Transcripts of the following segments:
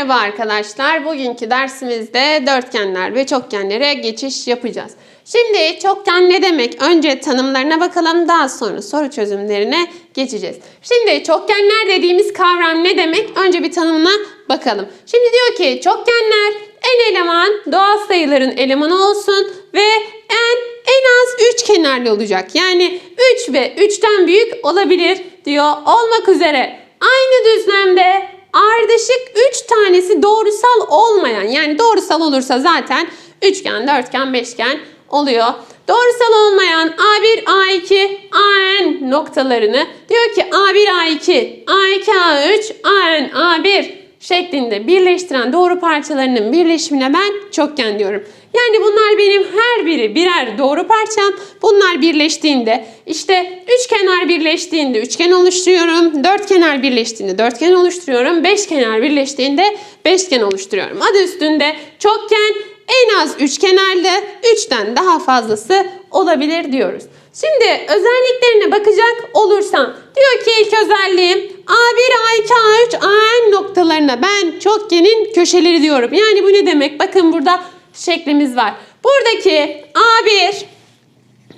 Merhaba arkadaşlar. Bugünkü dersimizde dörtgenler ve çokgenlere geçiş yapacağız. Şimdi çokgen ne demek? Önce tanımlarına bakalım. Daha sonra soru çözümlerine geçeceğiz. Şimdi çokgenler dediğimiz kavram ne demek? Önce bir tanımına bakalım. Şimdi diyor ki çokgenler en eleman doğal sayıların elemanı olsun ve en en az 3 kenarlı olacak. Yani 3 ve 3'ten büyük olabilir diyor. Olmak üzere aynı düzlemde ardışık 3 tanesi doğrusal olmayan yani doğrusal olursa zaten üçgen, dörtgen, beşgen oluyor. Doğrusal olmayan A1, A2, AN noktalarını diyor ki A1, A2, A2, A3, AN, A1 şeklinde birleştiren doğru parçalarının birleşimine ben çokgen diyorum. Yani bunlar benim her biri birer doğru parçam. Bunlar birleştiğinde işte üç kenar birleştiğinde üçgen oluşturuyorum. Dört kenar birleştiğinde dörtgen oluşturuyorum. Beş kenar birleştiğinde beşgen oluşturuyorum. Adı üstünde çokgen en az üç kenarlı, üçten daha fazlası olabilir diyoruz. Şimdi özelliklerine bakacak olursam diyor ki ilk özelliğim A1, A2, A3, AN noktalarına ben çokgenin köşeleri diyorum. Yani bu ne demek? Bakın burada şeklimiz var. Buradaki A1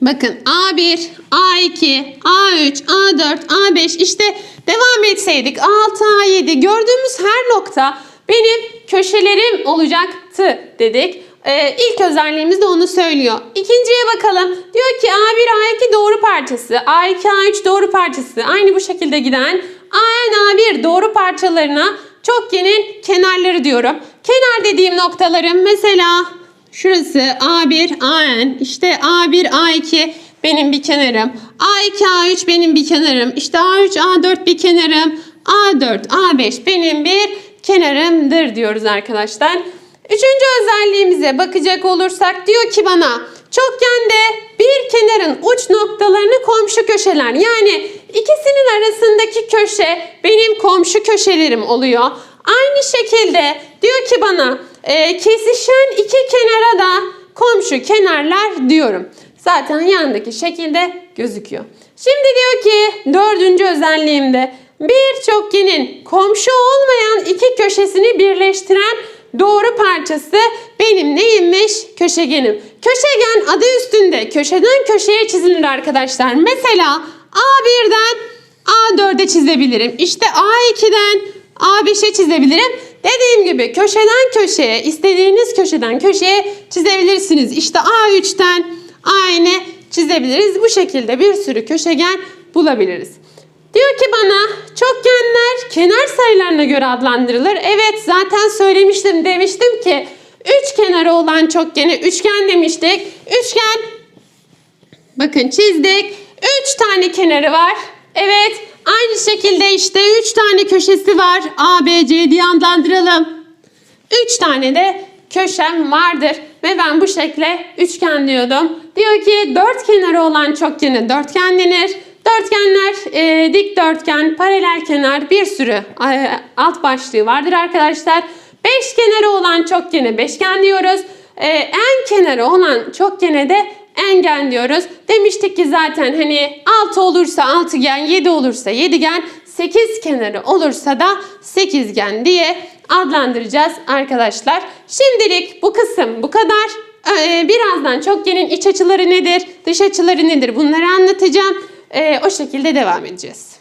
Bakın A1, A2, A3, A4, A5 işte devam etseydik 6, A7 gördüğümüz her nokta benim köşelerim olacaktı dedik. Ee, ilk özelliğimiz de onu söylüyor. İkinciye bakalım. Diyor ki A1, A2 doğru parçası, A2, A3 doğru parçası. Aynı bu şekilde giden AN, A1 doğru parçalarına çokgenin kenarları diyorum. Kenar dediğim noktalarım mesela Şurası A1, AN, işte A1, A2 benim bir kenarım. A2, A3 benim bir kenarım. İşte A3, A4 bir kenarım. A4, A5 benim bir kenarımdır diyoruz arkadaşlar. Üçüncü özelliğimize bakacak olursak diyor ki bana çokgende bir kenarın uç noktalarını komşu köşeler. Yani ikisinin arasındaki köşe benim komşu köşelerim oluyor. Aynı şekilde diyor ki bana e, kesişen iki kenara da komşu kenarlar diyorum. Zaten yandaki şekilde gözüküyor. Şimdi diyor ki dördüncü özelliğimde bir çokgenin komşu olmayan iki köşesini birleştiren doğru parçası benim neyimmiş? Köşegenim. Köşegen adı üstünde köşeden köşeye çizilir arkadaşlar. Mesela A1'den A4'e çizebilirim. İşte A2'den A5'e çizebilirim. Dediğim gibi köşeden köşeye, istediğiniz köşeden köşeye çizebilirsiniz. İşte A3'ten aynı çizebiliriz. Bu şekilde bir sürü köşegen bulabiliriz. Diyor ki bana çokgenler kenar sayılarına göre adlandırılır. Evet zaten söylemiştim demiştim ki üç kenarı olan çokgene üçgen demiştik. Üçgen bakın çizdik. Üç tane kenarı var. Evet aynı şekilde işte üç tane köşesi var. A, B, C diye adlandıralım. Üç tane de köşem vardır. Ve ben bu şekle üçgen diyordum. Diyor ki dört kenarı olan çokgene dörtgen denir. Dörtgenler e, dikdörtgen, paralel kenar bir sürü e, alt başlığı vardır arkadaşlar. Beş kenarı olan çokgene beşgen diyoruz. E, en kenarı olan çokgene de engen diyoruz. Demiştik ki zaten hani 6 olursa altıgen, 7 olursa yedigen, 8 kenarı olursa da sekizgen diye adlandıracağız arkadaşlar. Şimdilik bu kısım bu kadar. Ee, birazdan çokgenin iç açıları nedir, dış açıları nedir bunları anlatacağım. Ee, o şekilde devam edeceğiz.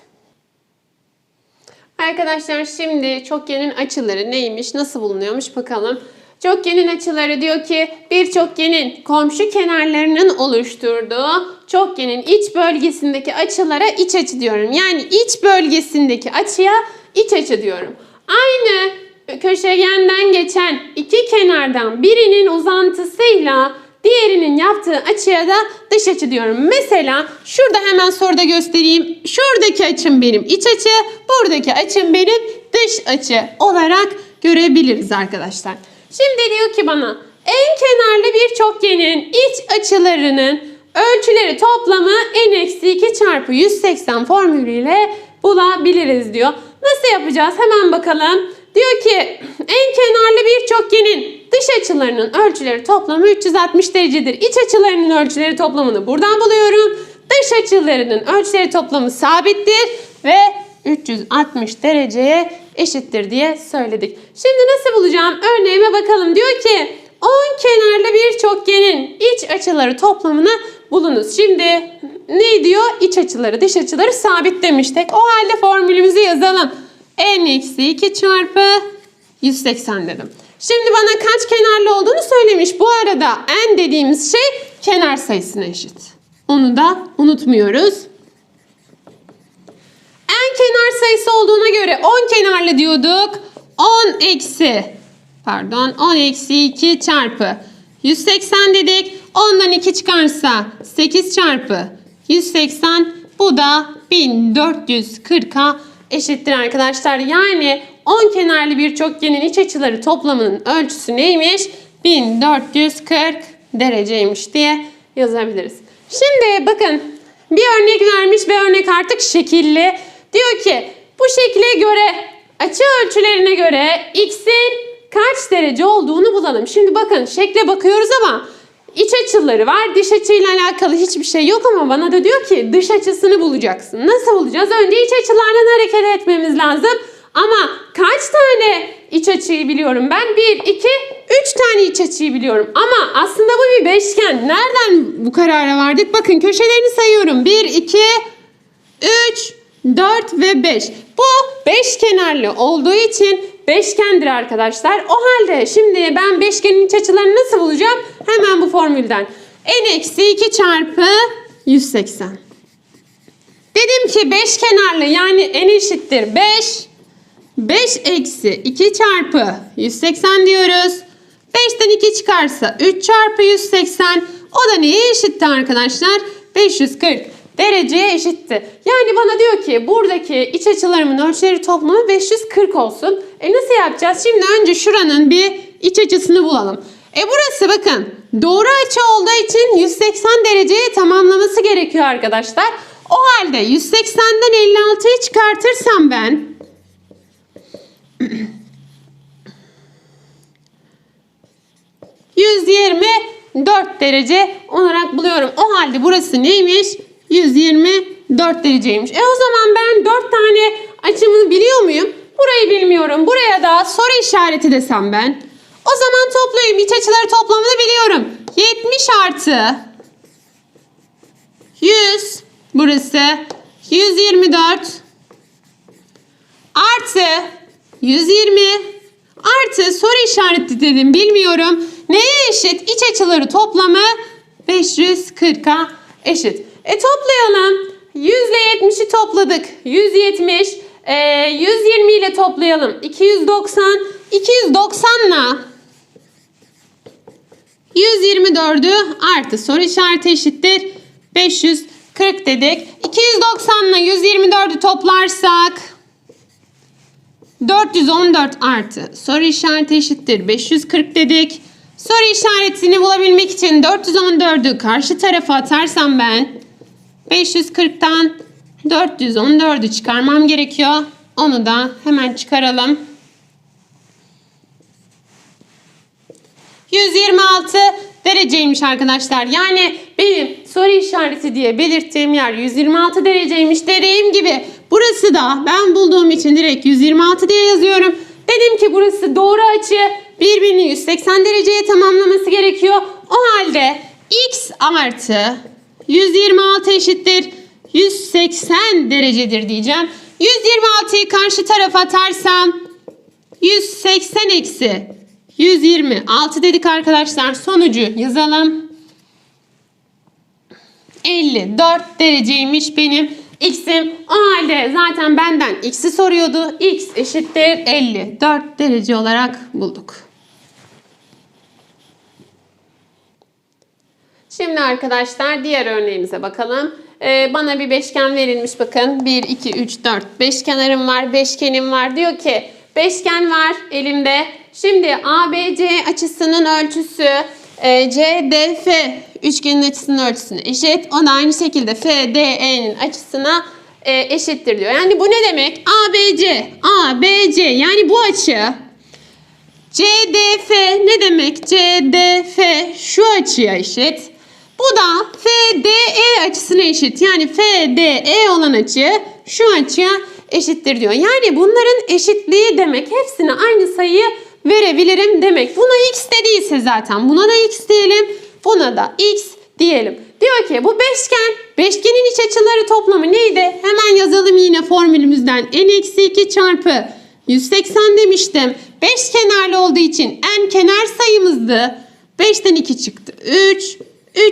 Arkadaşlar şimdi çokgenin açıları neymiş, nasıl bulunuyormuş bakalım. Çokgenin açıları diyor ki bir çokgenin komşu kenarlarının oluşturduğu çokgenin iç bölgesindeki açılara iç açı diyorum. Yani iç bölgesindeki açıya iç açı diyorum. Aynı köşegenden geçen iki kenardan birinin uzantısıyla diğerinin yaptığı açıya da dış açı diyorum. Mesela şurada hemen soruda göstereyim. Şuradaki açım benim iç açı, buradaki açım benim dış açı olarak görebiliriz arkadaşlar. Şimdi diyor ki bana en kenarlı bir çokgenin iç açılarının ölçüleri toplamı n eksi 2 çarpı 180 formülüyle bulabiliriz diyor. Nasıl yapacağız? Hemen bakalım. Diyor ki en kenarlı bir çokgenin dış açılarının ölçüleri toplamı 360 derecedir. İç açılarının ölçüleri toplamını buradan buluyorum. Dış açılarının ölçüleri toplamı sabittir ve 360 dereceye eşittir diye söyledik. Şimdi nasıl bulacağım? Örneğime bakalım. Diyor ki 10 kenarlı bir çokgenin iç açıları toplamını bulunuz. Şimdi ne diyor? İç açıları, dış açıları sabit demiştik. O halde formülümüzü yazalım. N eksi 2 çarpı 180 dedim. Şimdi bana kaç kenarlı olduğunu söylemiş. Bu arada n dediğimiz şey kenar sayısına eşit. Onu da unutmuyoruz. n kenar sayısı olduğuna göre 10 kenarlı diyorduk. 10 eksi pardon 10 eksi 2 çarpı 180 dedik. 10'dan 2 çıkarsa 8 çarpı 180 bu da 1440'a eşittir arkadaşlar. Yani 10 kenarlı bir çokgenin iç açıları toplamının ölçüsü neymiş? 1440 dereceymiş diye yazabiliriz. Şimdi bakın bir örnek vermiş ve örnek artık şekilli. Diyor ki bu şekle göre açı ölçülerine göre x'in kaç derece olduğunu bulalım. Şimdi bakın şekle bakıyoruz ama iç açıları var. Dış açıyla alakalı hiçbir şey yok ama bana da diyor ki dış açısını bulacaksın. Nasıl bulacağız? Önce iç açılardan hareket etmemiz lazım. Ama kaç tane iç açıyı biliyorum ben? 1, 2, 3 tane iç açıyı biliyorum. Ama aslında bu bir beşgen. Nereden bu karara vardık? Bakın köşelerini sayıyorum. 1, 2, 3, 4 ve 5. Bu beş kenarlı olduğu için beşgendir arkadaşlar. O halde şimdi ben beşgenin iç açılarını nasıl bulacağım? Hemen bu formülden. n eksi 2 çarpı 180. Dedim ki beş kenarlı yani n eşittir 5. 5 eksi 2 çarpı 180 diyoruz. 5'ten 2 çıkarsa 3 çarpı 180. O da neye eşitti arkadaşlar? 540 dereceye eşitti. Yani bana diyor ki buradaki iç açılarımın ölçüleri toplamı 540 olsun. E nasıl yapacağız? Şimdi önce şuranın bir iç açısını bulalım. E burası bakın doğru açı olduğu için 180 dereceye tamamlaması gerekiyor arkadaşlar. O halde 180'den 56'yı çıkartırsam ben 124 derece olarak buluyorum. O halde burası neymiş? 124 dereceymiş. E o zaman ben 4 tane açımı biliyor muyum? Burayı bilmiyorum. Buraya da soru işareti desem ben. O zaman toplayayım. İç açıları toplamını biliyorum. 70 artı 100 burası 124 artı 120 artı soru işareti dedim bilmiyorum. Neye eşit? İç açıları toplamı 540'a eşit. E toplayalım. 100 ile 70'i topladık. 170. E, 120 ile toplayalım. 290. 290 ile 124'ü artı soru işareti eşittir. 540 dedik. 290 ile 124'ü toplarsak 414 artı soru işareti eşittir 540 dedik. Soru işaretini bulabilmek için 414'ü karşı tarafa atarsam ben 540'tan 414'ü çıkarmam gerekiyor. Onu da hemen çıkaralım. 126 dereceymiş arkadaşlar. Yani benim soru işareti diye belirttiğim yer 126 dereceymiş dediğim gibi burası da ben bulduğum için direkt 126 diye yazıyorum. Dedim ki burası doğru açı birbirini 180 dereceye tamamlaması gerekiyor. O halde x artı 126 eşittir 180 derecedir diyeceğim. 126'yı karşı tarafa atarsam 180 eksi 126 dedik arkadaşlar. Sonucu yazalım. 54 dereceymiş benim x'im. O halde zaten benden x'i soruyordu. x eşittir 54 derece olarak bulduk. Şimdi arkadaşlar diğer örneğimize bakalım. Ee, bana bir beşgen verilmiş bakın. 1, 2, 3, 4. Beş kenarım var, beşgenim var. Diyor ki beşgen var elimde. Şimdi ABC açısının ölçüsü e, CDF üçgenin açısının ölçüsüne eşit. O da aynı şekilde FDE'nin açısına e, eşittir diyor. Yani bu ne demek? ABC, ABC yani bu açı CDF ne demek? CDF şu açıya eşit. Bu da FDE açısına eşit. Yani FDE olan açı şu açıya eşittir diyor. Yani bunların eşitliği demek hepsine aynı sayıyı verebilirim demek. Buna x dediyse zaten buna da x diyelim. Buna da x diyelim. Diyor ki bu beşgen, beşgenin iç açıları toplamı neydi? Hemen yazalım yine formülümüzden. n eksi 2 çarpı 180 demiştim. Beş kenarlı olduğu için n kenar sayımızdı. 5'ten 2 çıktı. 3.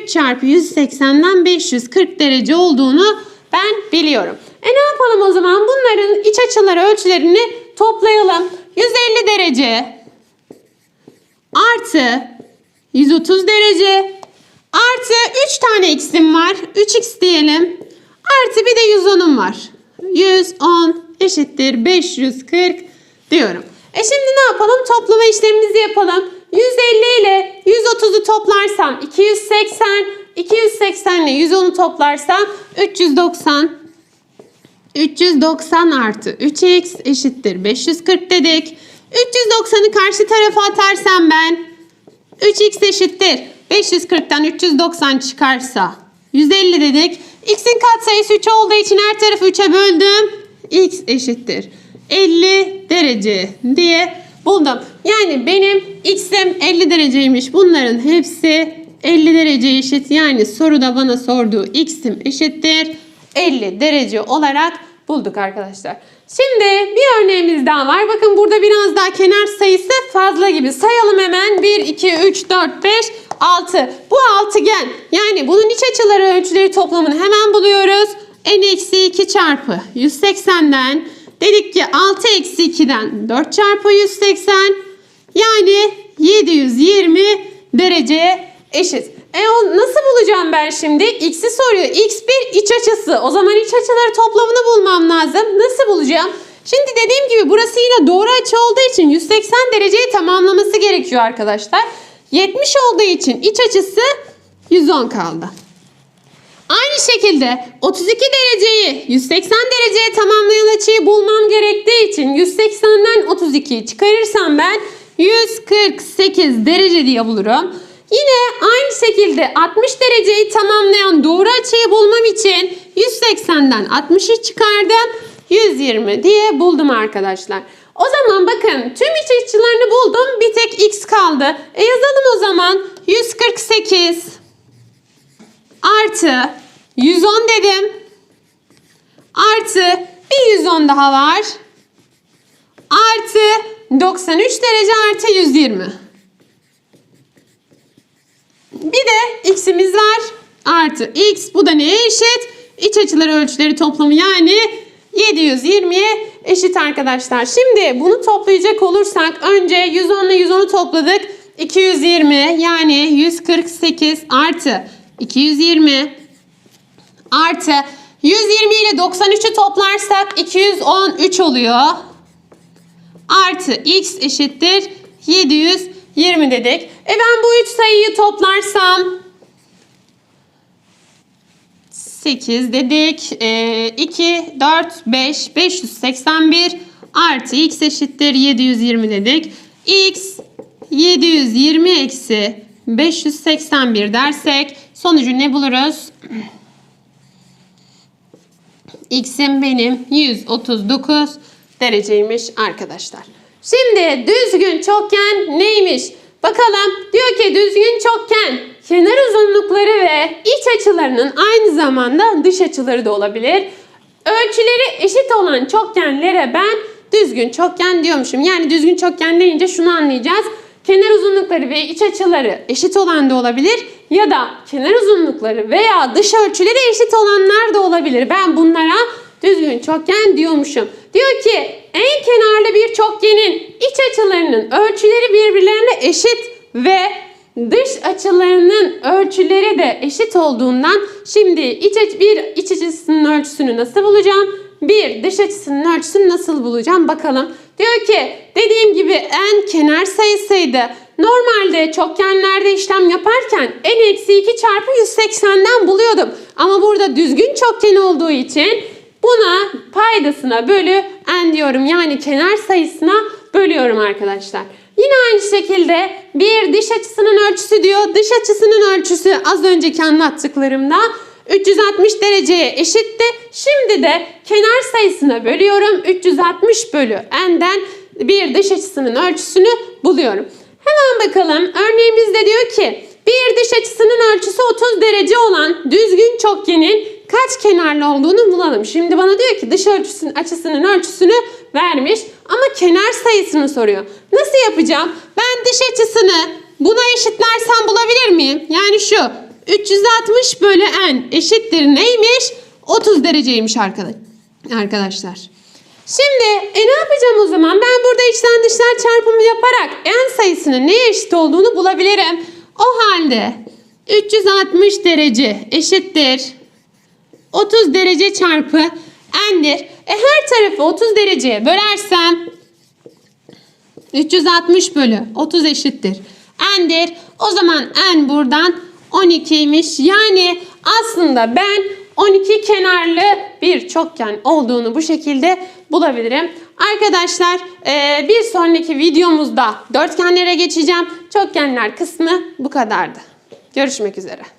3 çarpı 180'den 540 derece olduğunu ben biliyorum. E ne yapalım o zaman? Bunların iç açıları ölçülerini toplayalım. 150 derece artı 130 derece artı 3 tane x'im var. 3x diyelim. Artı bir de 110'um var. 110 eşittir 540 diyorum. E şimdi ne yapalım? Toplama işlemimizi yapalım. 150 ile 130'u toplarsam 280, 280 ile 110'u toplarsam 390. 390 artı 3x eşittir 540 dedik. 390'ı karşı tarafa atarsam ben 3x eşittir 540'tan 390 çıkarsa 150 dedik. X'in katsayısı 3 olduğu için her tarafı 3'e böldüm. X eşittir 50 derece diye buldum. Yani benim X'im 50 dereceymiş. Bunların hepsi 50 derece eşit. Yani soruda bana sorduğu X'im eşittir 50 derece olarak bulduk arkadaşlar. Şimdi bir örneğimiz daha var. Bakın burada biraz daha kenar sayısı fazla gibi. Sayalım hemen. 1, 2, 3, 4, 5, 6. Bu altıgen. Yani bunun iç açıları ölçüleri toplamını hemen buluyoruz. n eksi 2 çarpı 180'den dedik ki 6 eksi 2'den 4 çarpı 180 yani 720 dereceye eşit. E o nasıl bulacağım ben şimdi? X'i soruyor. X bir iç açısı. O zaman iç açıları toplamını bulmam lazım. Nasıl bulacağım? Şimdi dediğim gibi burası yine doğru açı olduğu için 180 dereceyi tamamlaması gerekiyor arkadaşlar. 70 olduğu için iç açısı 110 kaldı. Aynı şekilde 32 dereceyi 180 dereceye tamamlayan açıyı bulmam gerektiği için 180'den 32'yi çıkarırsam ben 148 derece diye bulurum. Yine aynı şekilde 60 dereceyi tamamlayan doğru açıyı bulmam için 180'den 60'ı çıkardım. 120 diye buldum arkadaşlar. O zaman bakın tüm iç açılarını buldum. Bir tek x kaldı. E yazalım o zaman. 148 artı 110 dedim. Artı bir 110 daha var. Artı 93 derece artı 120. Bir de x'imiz var. Artı x. Bu da neye eşit? İç açıları ölçüleri toplamı yani 720'ye eşit arkadaşlar. Şimdi bunu toplayacak olursak önce 110 ile 110'u topladık. 220 yani 148 artı 220 artı 120 ile 93'ü toplarsak 213 oluyor. Artı x eşittir 720 dedik. E ben bu üç sayıyı toplarsam 8 dedik. E, 2, 4, 5, 581 artı x eşittir 720 dedik. x 720 eksi 581 dersek sonucu ne buluruz? X'im benim 139 dereceymiş arkadaşlar. Şimdi düzgün çokgen neymiş? Bakalım diyor ki düzgün çokgen kenar uzunlukları ve iç açılarının aynı zamanda dış açıları da olabilir. Ölçüleri eşit olan çokgenlere ben düzgün çokgen diyormuşum. Yani düzgün çokgen deyince şunu anlayacağız. Kenar uzunlukları ve iç açıları eşit olan da olabilir ya da kenar uzunlukları veya dış ölçüleri eşit olanlar da olabilir. Ben bunlara düzgün çokgen diyormuşum. Diyor ki en kenarlı bir çokgenin iç açılarının ölçüleri birbirlerine eşit ve dış açılarının ölçüleri de eşit olduğundan şimdi iç aç bir iç açısının ölçüsünü nasıl bulacağım? Bir dış açısının ölçüsünü nasıl bulacağım bakalım. Diyor ki dediğim gibi en kenar sayısıydı. Normalde çokgenlerde işlem yaparken n eksi 2 çarpı 180'den buluyordum. Ama burada düzgün çokgen olduğu için buna paydasına bölü n diyorum. Yani kenar sayısına bölüyorum arkadaşlar. Yine aynı şekilde bir dış açısının ölçüsü diyor. Dış açısının ölçüsü az önceki anlattıklarımda 360 dereceye eşitti. Şimdi de kenar sayısına bölüyorum. 360 bölü n'den bir dış açısının ölçüsünü buluyorum. Hemen bakalım. Örneğimizde diyor ki bir dış açısının ölçüsü 30 derece olan düzgün çokgenin kaç kenarlı olduğunu bulalım. Şimdi bana diyor ki dış ölçüsünün açısının ölçüsünü vermiş ama kenar sayısını soruyor. Nasıl yapacağım? Ben dış açısını buna eşitlersem bulabilir miyim? Yani şu 360 bölü n eşittir neymiş? 30 dereceymiş arkadaş- arkadaşlar. Şimdi e ne yapacağım o zaman? Ben burada içten dışlar çarpımı yaparak n sayısının neye eşit olduğunu bulabilirim. O halde 360 derece eşittir 30 derece çarpı n'dir. E her tarafı 30 dereceye bölersem 360 bölü 30 eşittir. N'dir. O zaman n buradan 12'ymiş. Yani aslında ben 12 kenarlı bir çokgen olduğunu bu şekilde bulabilirim. Arkadaşlar eee, bir sonraki videomuzda dörtgenlere geçeceğim. Çokgenler kısmı bu kadardı. Görüşmek üzere.